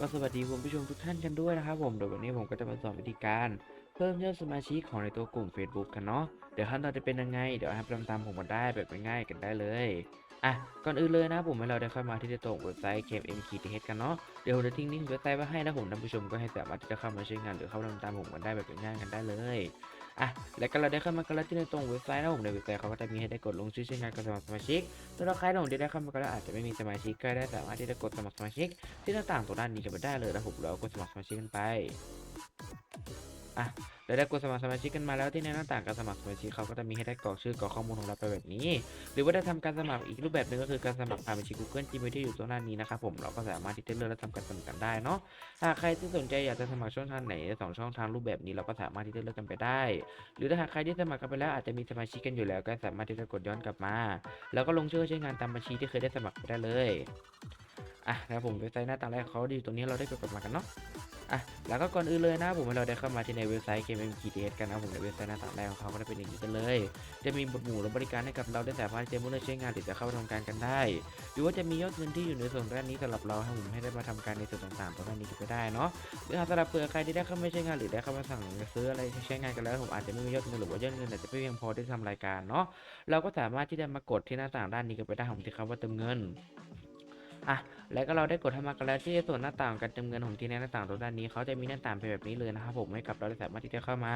ก็สวัสดีคุณผู้ชมทุกท่านกันด้วยนะครับผมโดยวันนี้ผมก็จะมาสอนวิธีการเพิ่มยอดสมาชิกของในตัวกลุ่ม Facebook กันเนาะเดี๋ยวขั้นตอนจะเป็นยังไงเดี๋ยวให้ตามๆผมมาได้แบบง่ายๆกันได้เลยอะก่อนอื่นเลยนะผมให้เราได้เข้ามาที่ตัวเว็บไซต์ KMKTH กันเนาะเดี๋ยวผมจะทิ้งลิงก์เว็บไซต์ไว้ให้นะผมท่านผู้ชมก็ให้สามารถที่จะเข้ามาใช้งานหรือเข้าตามผมกันได้แบบง่ายๆกันได้เลย อะแล้วก็เราได้เข้ามากันแล้วที่ในตรงเว็บไซต์นะผมในเว็บไซต์เขาก็จะมีให้ได้กดลงชื่อเช้งานกับสมัครสมาชิกสำหรับใครที่ผมได้เข้ามาก็แล้วอาจจะไม่มีสมาชิกก็ได้สามารถที่จะกดสมัครสมาชิก ที่ต่างตรงด้านนี้กันไปได้เลยนะผมเรากดสมัครสมาชิกกันไปอะ แล้วได้กดสมัครสมาชิกกันมาแล้วที่ในหน้าต่างการสมัครสมาชิกเขาก็จะมีให้ได้กรอกชื่อกรอกข้อมูลของเราไปแบบนี้ หรือว่าได้ทำการสมัครอีกรูปแบบหนึ่งก็คือการสมัครผ่านบัญชี Google Gmail ที่อยู่ตรงหน้านี้นะครับผมเราก็สามารถที่จะเลือกและทำการสมัครกันได้เนาะหากใครที่สนใจอยากจะสมัครช่องทางไหนสองช่องทางรูปแบบนี้เราก็สามารถที่จะเลือกกันไปได้ หรือถ้าหากใครที่สมัครกันไปแล้วอาจจะมีสมาชิกกันอยู่แล้ว ก็สามารถที่จะกดย้อนกลับมา แล้วก็ลงชื่อใช้งานตามบัญชีที่เคยได้สมัครไปได้เลยอะแล้วผมเว็บไซต์หน้าตาแรกเขาดีอยู่ตรงนี้เราได้กดกลับมากันเนาะ อะแล้วก็ก่อนอื่นเลยนะผมให้เราได้เข้ามาที่ในเว็บไซต์ KMKTS กันนะผมในเว็บไซต์หน้าต่างแรกของเขาก็จะเป็นอย่างนี้กันเลย จะมีบทหมู่และบริการให้กับเราได้สามารถที่จมุ่งเลือกใช้งานหรือจะเข้าทำการกันได้ หรือว่าจะมียอดเงินที่อยู่ในส่วนด้านนี้สำหรับเราให้ผมให้ได้มาทำการในส่วนต่างๆตรงด้านนี้ก็ได้เนาะหรือหากสำหรับเผื่อใครที่ได้เข้ามาใช้งานหรือได้เข้ามาสั่งซื้ออะไรใช้งานกันแล้วผมอาจจะไม่มียอดเงินหรือว่ายอดเงินอาจจะไม่เพียงพอที่จะทำรายการเนาะเราก็สามารถที่จะมากดที่หน้าต่างด้านนี้กันไปได้ผมที่คำว่าเติมเงิน อะแล้วก็เราได้กดทำมากันแล้วที่ส่วนหน้าต่างการเติมเงินของที่ในหน้าต่างตรงด้านนี้เขาจะมีหน้าต่างเป็นแบบนี้เลยนะครับผมให้กับเราด้สามารถที่จะเข้ามา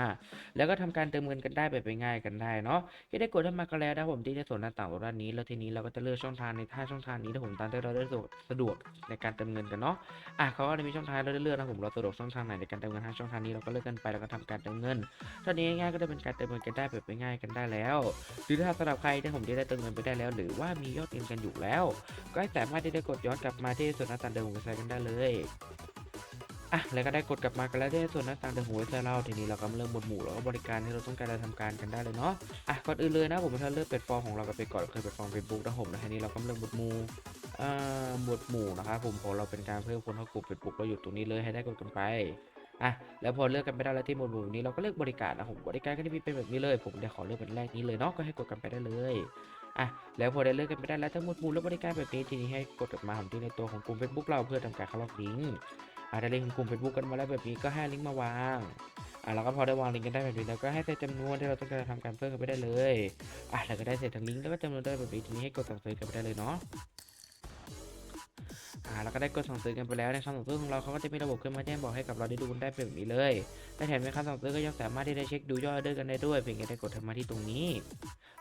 แล้วก็ทำการเติมเงินกันได้แบบง่ายกันได้เนาะที่ได้กดทำมากันแล้วนะผมที่ในส่วนหน้าต่างตรงด้านนี้ แล้วทีนี้เราก็จะเลือกช่องทางในท่าช่องทางนี้ถ้าผมตามที่เราได้สะดวกในการเติมเงินกันเนาะอะเขาก็จะมีช่องทางเราได้เลือกนะผมเราสะดวกช่องทางไหนในการเติมเงินห้าช่องทางนี้เราก็เลือกกันไปแล้วก็ทำการเติมเงินเท่านี้ง่ายก็จะเป็นการเติมเงินกันได้แบบง่ายกันได้แล้วหรือถ้าสำหรับใครที่ผมได้เติมเงินไปได้แล้ว หรือว่ามียอดเงินกันอยู่แล้ว ก็สามารถที่จะกดย้อนกลับมาที่ส่วนหน้าต่างเดิมของเว็บไซต์กันได้เลยอะแล้วก็ได้กดกลับมากันแล้วที่ส่วนหน้าต่างเดิมของเว็บไซต์เราทีนี้เราก็มาเริ่มหมดหมู่แล้วก็บริการที่เราต้องการจะทำการกันได้เลยเนาะอะก่อนอื่นเลยนะผมถ้าเลือกแพลตฟอร์มของเราก็ไปก่อนคือแพลตฟอร์ม Facebook นะผมนะทีนี้เราก็เลือกหมดหมู่อ่าหมวดหมู่นะครับผมของเราเป็นการเพิ่มคนเข้ากลุ่ม Facebook เราอยู่ตรงนี้เลยให้ได้กดกันไปอะแล้วพอเลือกกันไปได้แล้วที่หมวดหมู่นี้เราก็เลือกบริการนะผมบริการก็จะมีเป็นแบบนี้เลย ผมเดี๋ยวขอเลือกเป็นแรกนี้เลยเนาะก็ให้กดกันไปได้เลย อะแล้วพอได้เลือกกันไปได้แล้วทั้งหมดมูลและบริการแบบนี้ทีนี้ให้กดกลับมาของที่ในตัวของกลุ่ม Facebook เราเพื่อทำการเข้าล็อกลิงก์อะได้ลิงก์กลุ่ม Facebook กันมาแล้วแบบนี้ก็ให้ลิงก์มาวางอะแล้วก็พอได้วางลิงก์กันได้แบบนี้แล้วก็ให้ใส่จำนวนที่เราต้องการทำการเพิ่มกันไปได้เลยอะแล้วก็ได้เสร็จทั้งลิงก์แล้วก็จำนวนได้แบบนี้ทีนี้ให้กดสั่งซื้อกันไปได้เลยเนาะ อ่าแล้วก็ได้กดสั่งซื้อกันไปแล้วในคำสั่งซื้อของเราเขาก็จะมีระบบขึ้นมาแจ้งบอกให้กับเราได้ดูกันได้แบบนี้เลยและแถมในคำสั่งซื้อก็ยังสามารถที่จะเช็คดูยอดออเดอร์กันได้ด้วยเพียงแค่ได้กดเข้ามาที่ตรงนี้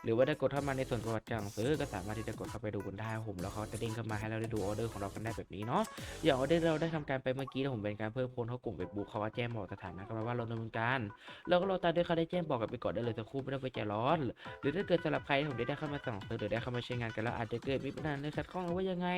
หรือว่าได้กดเข้ามาในส่วนประวัติการสั่งซื้อก็สามารถที่จะกดเข้าไปดูกันได้ผมแล้วเขาจะเด้งเข้ามาให้เราได้ดูออเดอร์ของเรากันได้แบบนี้เนาะอย่างออเดอร์เราได้ทำการไปเมื่อกี้ผมเป็นการเพิ่มคนเข้ากลุ่มเฟซบุ๊กเขาว่าแจ้งบอกสถานะกันมาว่าเราดำเนินการเราก็รอตามด้วยเขาได้แจ้งบอกกันไปก่อนได้เลยสักครู่ไม่ต้องไปใจร้อน หรือถ้าเกิดสำหรับใครที่ผมได้เข้ามาสั่งซื้อหรือได้เข้ามาใช้งานกันแล้วอาจจะเกิดมีปัญหาในขัดข้องหรือว่ายังไง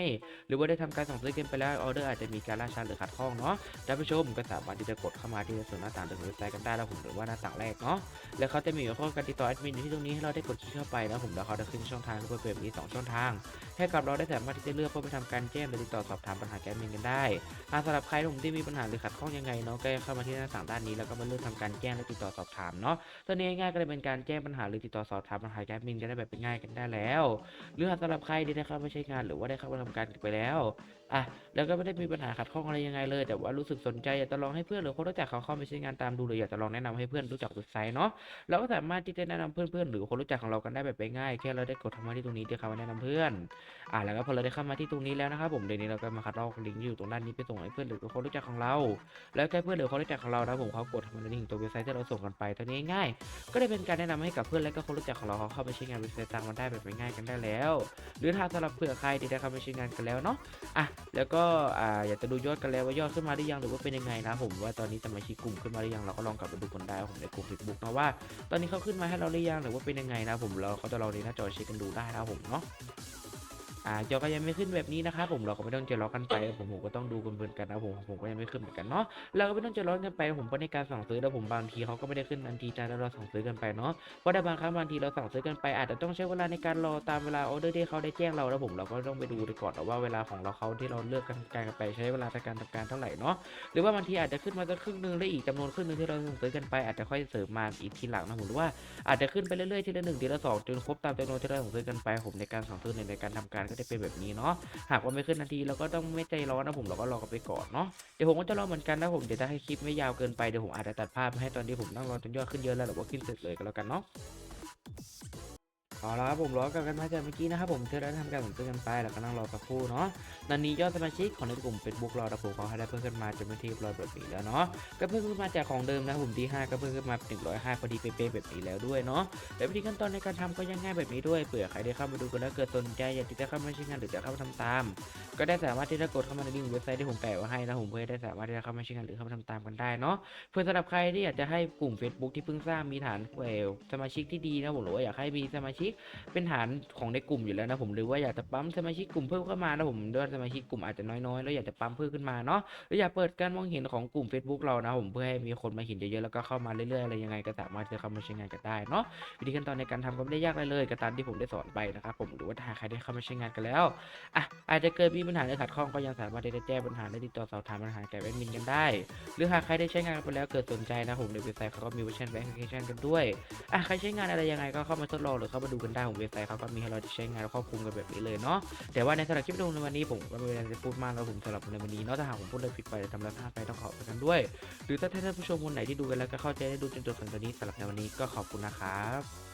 หรือว่าได้ทำการสั่งซื้อกันไปแล้วออเดอร์อาจจะมีการล่าช้าหรือขัดข้องเนาะท่านผู้ชมก็สามารถที่จะกดเข้ามาที่ส่วนหน้าต่างของเว็บไซต์กันได้แล้วผมหรือว่าหน้าต่างแรกเนาะแล้วเขาจะมีข้อการติดต่อแอดมินอยู่ที่ตรงนี้ให้เราได้กดคลิกเข้าไปนะผมแล้วเขาจะขึ้นช่องทางรูปแบบนี้สองช่องทางให้กับเราได้สามารถที่จะเลือกเพื่อไปทำการแจ้งหรือติดต่อสอบถามปัญหาแกดมินกันได้หากสำหรับใครที่ผมที่มีปัญหาหรือขัดข้องยังไงเนาะก็เข้ามาที่หน้าต่างด้านนี้แล้วก็มาเลือกทำการแจ้งและติดต่อสอบถามเนาะตอนนี้ง่ายก็เลยเป็นการแจ้งปัญหาหรือติดต่อสอบถามปัญหาแอดมินกันได้แบบเป็นง่ายกันได้แล้ว หรือหากสำหรับใครที่ได้เข้ามาใช้งานหรือว่าได้เข้ามาทำการไปแล้วอะแล้วก็ไม่ได้มีปัญหาขัดข้องอะไรยังไงเลย แต่ว่ารู้สึกสนใจอยากจะลองให้เพื่อนหรือคนรู้จักเขาเข้าไปใช้งานตามดูหรืออยากจะลองแนะนำให้เพื่อนรู้จักเว็บไซต์เนาะเราก็สามารถที่จะแนะนำเพื่อนๆหรือคนรู้จักของเรากันได้แบบง่ายแค่เราได้กดเข้ามาที่ตรงนี้ที่เขามาแนะนำเพื่อนอะแล้วก็พอเราได้เข้ามาที่ตรงนี้แล้วนะครับผมเดี๋ยวนี้เราก็มาคัดลอกลิงก์ที่อยู่ตรงด้านนี้ไปส่งให้เพื่อนหรือคนรู้จักของเรา แล้วแค่เพื่อนหรือคนรู้จักของเรานะผมเขากดเข้ามาในลิงก์ตัวเว็บไซต์ที่เราส่งกันไปเท่านี้ง่ายก็ได้เป็นการแนะนำให้กับเพื่อนและก็คนรู้จักของเราเขาเข้าไปใช้งานเว็บไซต์ตามมันได้แบบง่ายกันได้แล้ว หรือถ้าสำหรับเผื่อใครที่ได้เข้าไปใช้งานกันแล้วเนาะอะแล้วก็อ่าอยากจะดูยอดกันแล้วว่ายอดขึ้นมาได้ยังหรือว่าเป็นยังไงนะผมว่าตอนนี้สมาชิกกลุ่มขึ้นมาได้ยังเราก็ลองกลับไปดูกันได้ผมในกลุ่มเฟซบุ๊กนะว่า ตอนนี้เขาขึ้นมาให้เราได้ยังหรือว่าเป็นยังไงนะผมเราเขาจะลองในหน้าจอเช็คกันดูได้นะผมเนาะ อ่าจอก็ยังไม่ขึ้นแบบนี้นะครับผมเราก็ไม่ต้องจะล้อกันไปผมผมก็ต้องดูกันเพลินกันนะผมผมก็ยังไม่ขึ้นเหมือนกันเนาะเราก็ไม่ต้องจะร้อกันไปผมเพราะในการสั่งซื้อแล้วผมบางทีเขาก็ไม่ได้ขึ้นทันทีตามที่เราสั่งซื้อกันไปเนาะเพราะในบางครั้งบางทีเราสั่งซื้อกันไปอาจจะต้องใช้เวลาในการรอตามเวลาออเดอร์ที่เขาได้แจ้งเราแล้วผมเราก็ต้องไปดูก่อนว่าเวลาของเราเขาที่เราเลือกกันการกันไปใช้เวลาในการทำการเท่าไหร่เนาะหรือว่าบางทีอาจจะขึ้นมาสักครึ่งหนึงแล้วอีกจำนวนครึ่งหนึงที่เราสั่งซื้อกันไปอาจจะค่อยเสริมมาอีกทีหลังนะผมหรือว่าอาจจะขึ้นไปเรื่อยๆทีละหนึ่งทีละสองจนครบตามจำนวนที่เราสั่งซื้อกันไปผมในการสั่งซื้อในการทำการก็ได้เป็นแบบนี้เนาะหากว่าไม่ขึ้นนาทีเราก็ต้องไม่ใจร้อนนะผมเราก็รอกันไปก่อนเนาะเดี๋ยวผมก็จะรอเหมือนกันนะผมเดี๋ยวถ้าให้คลิปไม่ยาวเกินไปเดี๋ยวผมอาจจะตัดภาพมาให้ตอนที่ผมนั่งรอจนยอดขึ้นเยอะแล้วหรือว่าขึ้นเสร็จเลยก็แล้วกันเนาะ เอาละครับผมรอกันมาจากเมื่อกี้นะครับผมเธอได้ทำการผมเตือนกันไปแล้วก็นั่งรอสักครู่เนาะตอนนี้ยอดสมาชิกของในกลุ่ม Facebook เราระบบเขาให้ได้เพิ่มขึ้นมาจนเป็นที่ร้อยแบบนี้แล้วเนาะก็เพิ่มขึ้นมาจากของเดิมนะผมที่5ก็เพิ่มขึ้นมาเป็น105พอดีเป๊ะๆแบบนี้แล้วด้วยเนาะและวิธีขั้นตอนในการทำก็ยังง่ายแบบนี้ด้วยเผื่อใครได้เข้ามาดูกันแล้วเกิดสนใจอยากที่จะเข้ามาใช้งานหรือจะเข้ามาทำตาม ก็ได้สามารถที่จะกดเข้ามาในลิงก์เว็บไซต์ที่ผมแปะไว้ให้นะผมเพื่อได้สามารถที่จะเข้ามาใช้งานหรือเข้ามาทำตามกันได้เนาะเพื่อสำหรับใครที่อยากจะให้กลุ่ม Facebook ที่เพิ่งสร้างมีฐานเอ่อสมาชิกที่ดีนะผมหรือว่าอยากให้มีสมาชิกเป็นฐานของในกลุ่มอยู่แล้วนะผมหรือว่าอยากจะปั๊มสมาชิกกลุ่มเพิ่มเข้ามานะผมด้วยสมาชิกกลุ่มอาจจะน้อยๆแล้วอยากจะปั๊มเพิ่มขึ้นมาเนาะหรืออยากเปิดการมองเห็นของกลุ่ม Facebook เรานะผมเพื่อให้มีคนมาเห็นเยอะๆแล้วก็เข้ามาเรื่อยๆอะไรยังไงก็สามารถจะเข้ามาใช้งานกันได้เนาะวิธีขั้นตอนในการทำก็ไม่ได้ยากอะไรเลยก็ตามที่ผมได้สอนไปนะครับผมหรือว่าถ้าใครได้เข้ามาใช้งานกันแล้วอะอาจจะเกิดมีปัญหาในขัดข้องก็ยังสามารถที่จะแจ้งปัญหาได้ติดต่อสอบถามปัญหาแก่แอดมินกันได้ หรือหากใครได้ใช้งานไปแล้วเกิดสนใจนะผมในเว็บไซต์เขาก็มีเวอร์ชันแบงค์แอปพลิเคชันกันด้วยอะใครใช้งานอะไรยังไงก็เข้ามาทดลองหรือเข้ามาดูกันได้ของเว็บไซต์เขาก็มีให้เราใช้งานและควบคุมกันแบบนี้เลยเนาะแต่ว่าในสำหรับคลิปวิดีโอในวันนี้ผมก็ไม่ได้จะพูดมากแล้วผมสำหรับในวันนี้เนาะถ้าหากผมพูดอะไรผิดไปหรือทำอะไรพลาดไปต้องขออภัยกันด้วย หรือถ้าท่านผู้ชมคนไหนที่ดูกันแล้วก็เข้าใจได้ดูจนจบถึงตอนนี้สำหรับในวันนี้ก็ขอบคุณนะครับ